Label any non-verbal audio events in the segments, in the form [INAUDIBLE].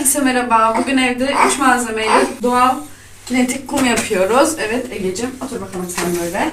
Herkese merhaba. Bugün evde 3 malzemeyle doğal kinetik kum yapıyoruz. Evet Ege'cim otur bakalım sen böyle.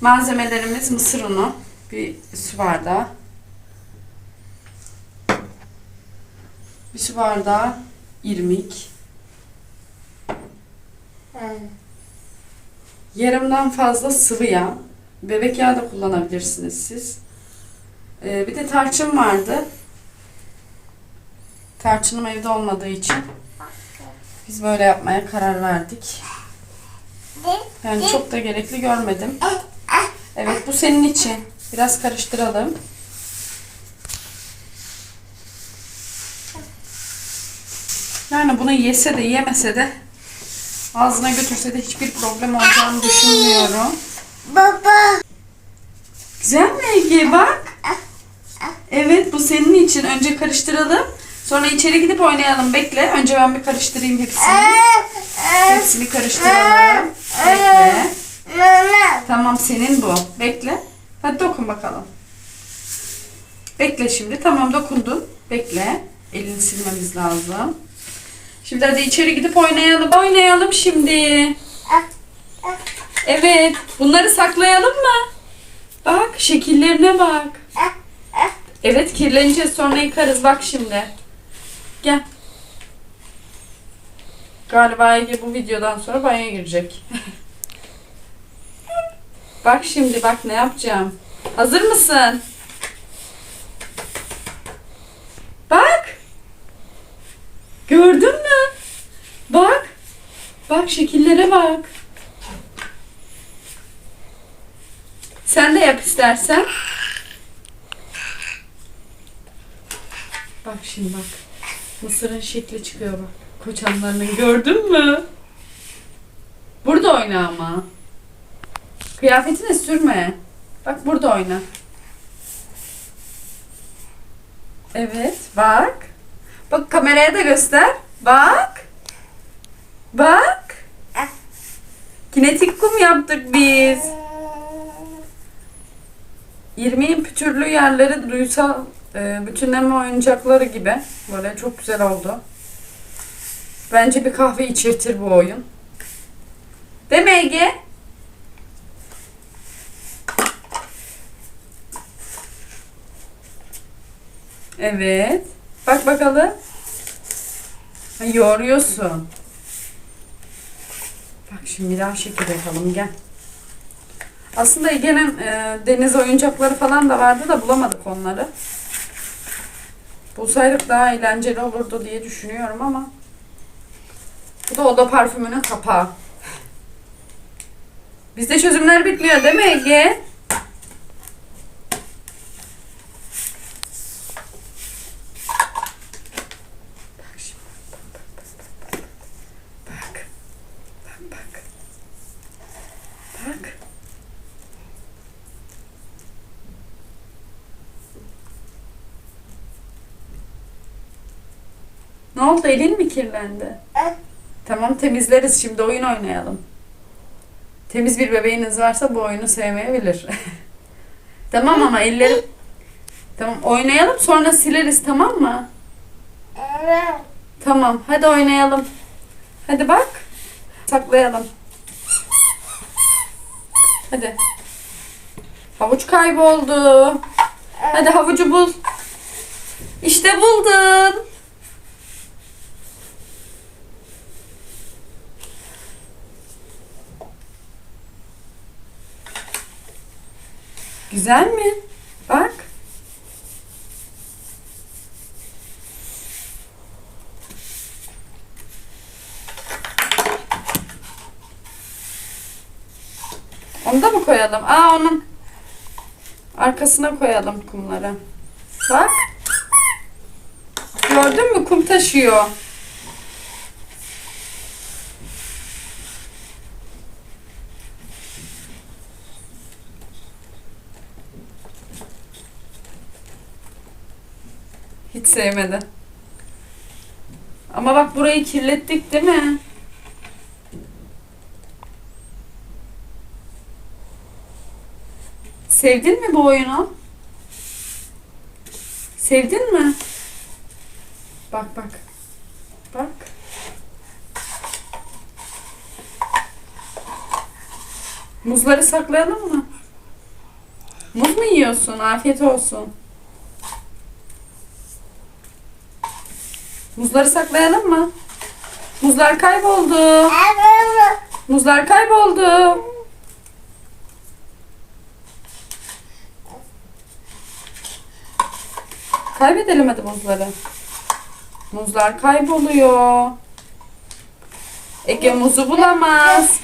Malzemelerimiz mısır unu, bir su bardağı, bir su bardağı irmik, yarımdan fazla sıvı yağ, bebek yağı da kullanabilirsiniz siz. Ee, bir de tarçın vardı. Tarçınım evde olmadığı için biz böyle yapmaya karar verdik. Yani çok da gerekli görmedim. Evet bu senin için. Biraz karıştıralım. Yani bunu yese de yemese de ağzına götürse de hiçbir problem olacağını düşünmüyorum. Baba. Güzel mi Ege bak? Evet bu senin için. Önce karıştıralım. Sonra içeri gidip oynayalım. Bekle. Önce ben bir karıştırayım hepsini. Hepsini karıştıralım. Bekle. Tamam senin bu. Bekle. Hadi dokun bakalım. Bekle şimdi. Tamam dokundun. Bekle. Elini silmemiz lazım. Şimdi hadi içeri gidip oynayalım. Oynayalım şimdi. Evet. Bunları saklayalım mı? Bak şekillerine bak. Evet kirleneceğiz sonra yıkarız. Bak şimdi. Gel. Galiba Ege bu videodan sonra banyoya girecek. [LAUGHS] bak şimdi bak ne yapacağım. Hazır mısın? Bak. Gördün mü? Bak. Bak şekillere bak. Sen de yap istersen. Bak şimdi bak. Mısırın şekli çıkıyor bak. Koçanlarının gördün mü? Burada oyna ama. Kıyafetine sürme. Bak burada oyna. Evet bak. Bak kameraya da göster. Bak. Bak. Kinetik kum yaptık biz. 20'nin pütürlü yerleri duysal e, bütünleme oyuncakları gibi. Böyle çok güzel oldu. Bence bir kahve içirtir bu oyun. Değil mi? Evet. Bak bakalım. Ha, yoğuruyorsun. Bak şimdi daha şekil yapalım gel. Aslında Ege'nin e, deniz oyuncakları falan da vardı da bulamadık onları. Bulsaydık daha eğlenceli olurdu diye düşünüyorum ama. Bu da oda parfümünün kapağı. Bizde çözümler bitmiyor değil mi Ege? Ne oldu? Elin mi kirlendi? Tamam temizleriz. Şimdi oyun oynayalım. Temiz bir bebeğiniz varsa bu oyunu sevmeyebilir. [LAUGHS] tamam ama elleri... Tamam oynayalım sonra sileriz tamam mı? Tamam hadi oynayalım. Hadi bak. Saklayalım. Hadi. Havuç kayboldu. Hadi havucu bul. İşte buldun. Güzel mi? Bak. Onu da mı koyalım? Aa onun arkasına koyalım kumları. Bak. Gördün mü? Kum taşıyor. Hiç sevmedi. Ama bak burayı kirlettik değil mi? Sevdin mi bu oyunu? Sevdin mi? Bak bak. Bak. Muzları saklayalım mı? Muz mu yiyorsun? Afiyet olsun. Muzları saklayalım mı? Muzlar kayboldu. Muzlar kayboldu. Kaybedelim hadi muzları. Muzlar kayboluyor. Ege muzu bulamaz.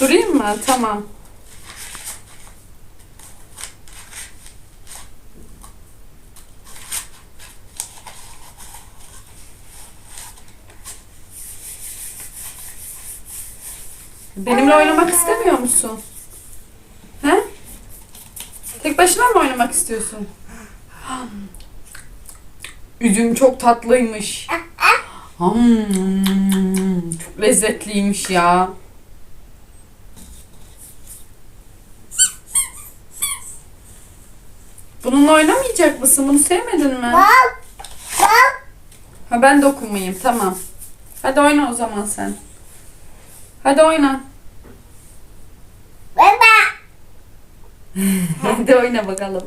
Durayım mı? Tamam. Benimle oynamak istemiyor musun? He? Tek başına mı oynamak istiyorsun? Üzüm çok tatlıymış. Çok lezzetliymiş ya. Bununla oynamayacak mısın? Bunu sevmedin mi? Ha ben dokunmayayım. Tamam. Hadi oyna o zaman sen. Hadi oyna. [LAUGHS] Hadi oyna bakalım.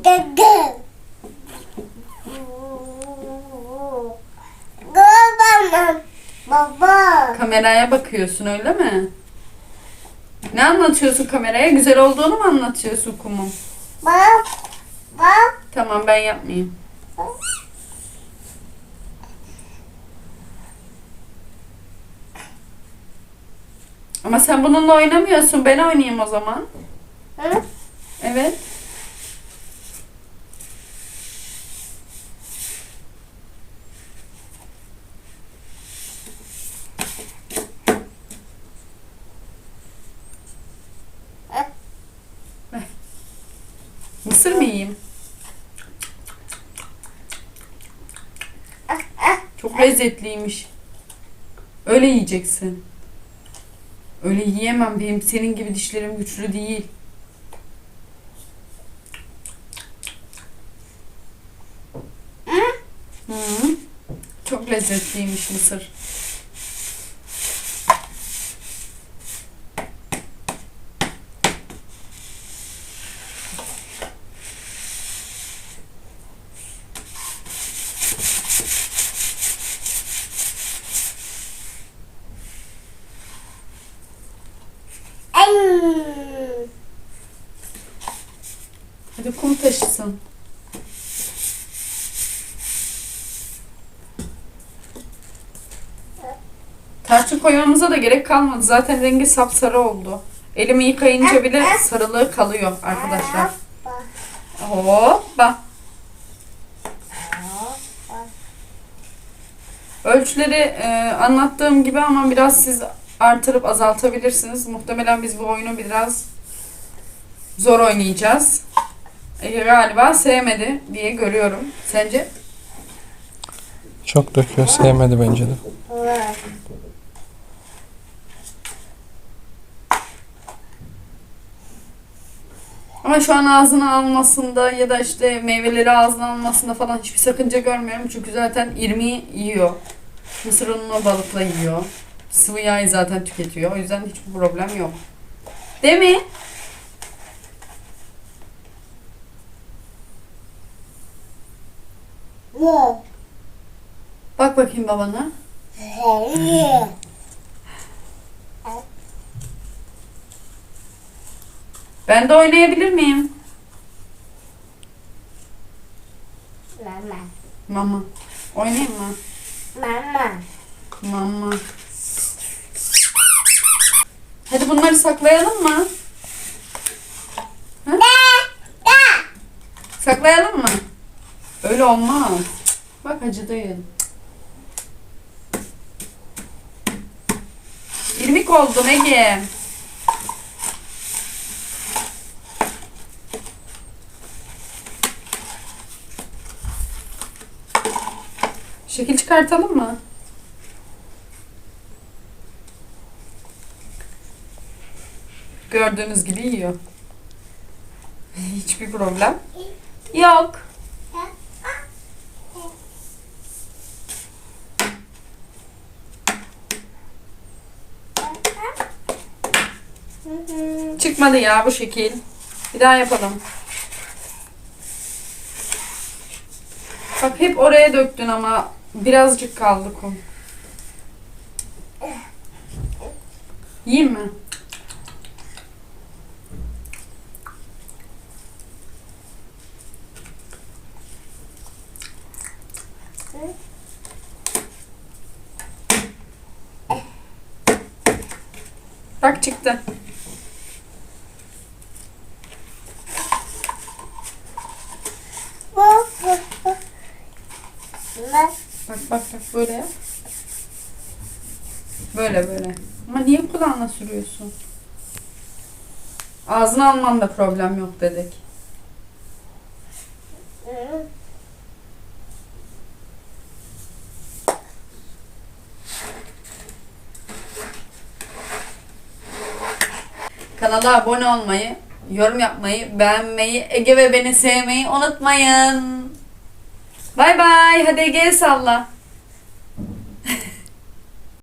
Baba. Kameraya bakıyorsun öyle mi? Ne anlatıyorsun kameraya? Güzel olduğunu mu anlatıyorsun kumun? Bak. Bak. Tamam ben yapmayayım. Ama sen bununla oynamıyorsun. Ben oynayayım o zaman. Evet. Ver. Mısır mı yiyeyim? Çok lezzetliymiş. Öyle yiyeceksin. Öyle yiyemem. Benim senin gibi dişlerim güçlü değil. Hı. Çok lezzetliymiş mısır. Ay. Hadi kum taşısın. Tarçın koymamıza da gerek kalmadı. Zaten rengi sapsarı oldu. Elimi yıkayınca bile sarılığı kalıyor arkadaşlar. Hoppa. Ölçüleri e, anlattığım gibi ama biraz siz artırıp azaltabilirsiniz. Muhtemelen biz bu oyunu biraz zor oynayacağız. Ege galiba sevmedi diye görüyorum. Sence? Çok döküyor. Sevmedi bence de. Ama şu an ağzına almasında ya da işte meyveleri ağzına almasında falan hiçbir sakınca görmüyorum. Çünkü zaten irmiği yiyor. Mısır ununu balıkla yiyor. Sıvı yağı zaten tüketiyor. O yüzden hiçbir problem yok. Değil mi? Bak bakayım babana. Ben de oynayabilir miyim? Mama. Mama. Oynayayım mı? Mama. Mama. Hadi bunları saklayalım mı? Ha? Saklayalım mı? Öyle olmaz. Bak acıdayım. İrmik oldum Ege. Şekil çıkartalım mı? Gördüğünüz gibi yiyor. Hiçbir problem yok. Çıkmadı ya bu şekil. Bir daha yapalım. Bak hep oraya döktün ama birazcık kaldı kum. Yiyeyim mi? Bak çıktı. Bu, bu, bu. Ben, Bak bak böyle yap. Böyle böyle. Ama niye kulağına sürüyorsun? Ağzına alman da problem yok dedik. Kanala abone olmayı, yorum yapmayı, beğenmeyi, Ege ve beni sevmeyi unutmayın. Bay bay. Hadi Ege'ye salla.